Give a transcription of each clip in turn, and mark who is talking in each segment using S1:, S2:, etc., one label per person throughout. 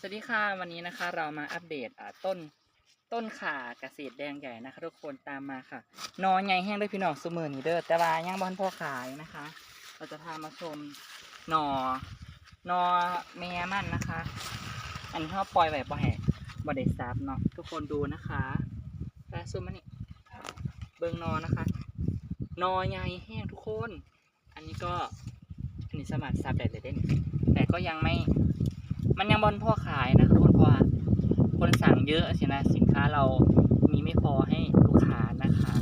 S1: สวัสดีค่ะวันนี้นะคะ เรามาอัปเดตต้นต้นข่าเกษตรแดงใหญ่นะคะ ทุกคนตามมาค่ะ นอใหญ่แห้งด้วยพี่น้องสุมือนี่เด้อแต่ว่ายังบอลพอขายนะคะ เราจะพามาชมหนอหนอแม่มันนะคะ อันนี้เขาปล่อยไว้บ่แหกบ่ได้ซับเนาะทุกคนดูนะคะตาซูมมานี่เบิ่งนอนะคะ นอใหญ่แห้งทุกคน อันนี้ก็อันนี้สามารถซับได้เลยเด้นแต่ก็ยังไม่ มันยังบอลพ่อขายนะทุกคนเพราะว่าคนสั่งเยอะใช่ไหมสินค้าเรามีไม่พอให้ลูกค้านะคะ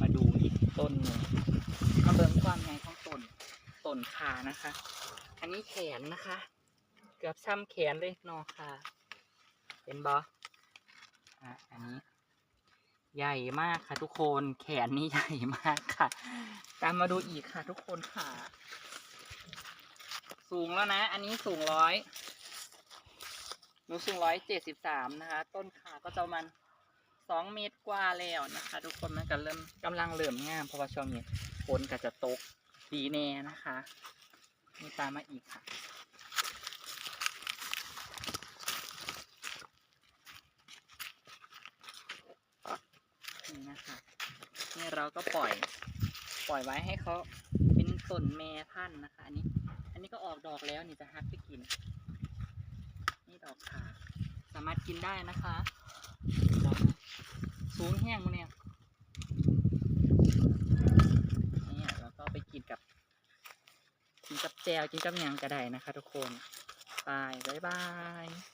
S1: มาดูอีกต้นหนึ่งมาเบิ่งความใหญ่ของต้นต้นขานะคะ อันนี้แขนนะคะ เกือบซ้ำแขนเลยนอค่ะเห็นบออะอันนี้ใหญ่มากค่ะทุกคนแขนนี่ใหญ่มากค่ะ ตามมาดูอีกค่ะทุกคนค่ะ สูงแล้วนะ อันนี้สูงร้อยหนูสูงร้อยเจ็ดสิบสามนะคะ ต้นขาก็จะมันสองเมตรกว่าแล้วนะคะ ทุกคนมันก็เริ่มกำลังเริ่มงามเพราะว่าช่วงนี้ฝนก็จะตกดีแน่นะคะนี่ตามมาอีกค่ะนี่นะคะนี่เราก็ปล่อย ปล่อยไว้ให้เขา ต้นแม่พันธุ์นะคะ อันนี้ อันนี้ก็ออกดอกแล้วนี่จะฮักไปกิน นี่ดอกขาสามารถกินได้นะคะ สูงแห้งมั้เนี่ยนี่เราก็ไปกินกับ กินกับแจวกินกับหยังก็ได้นะคะ ทุกคนไปบ๊ายบาย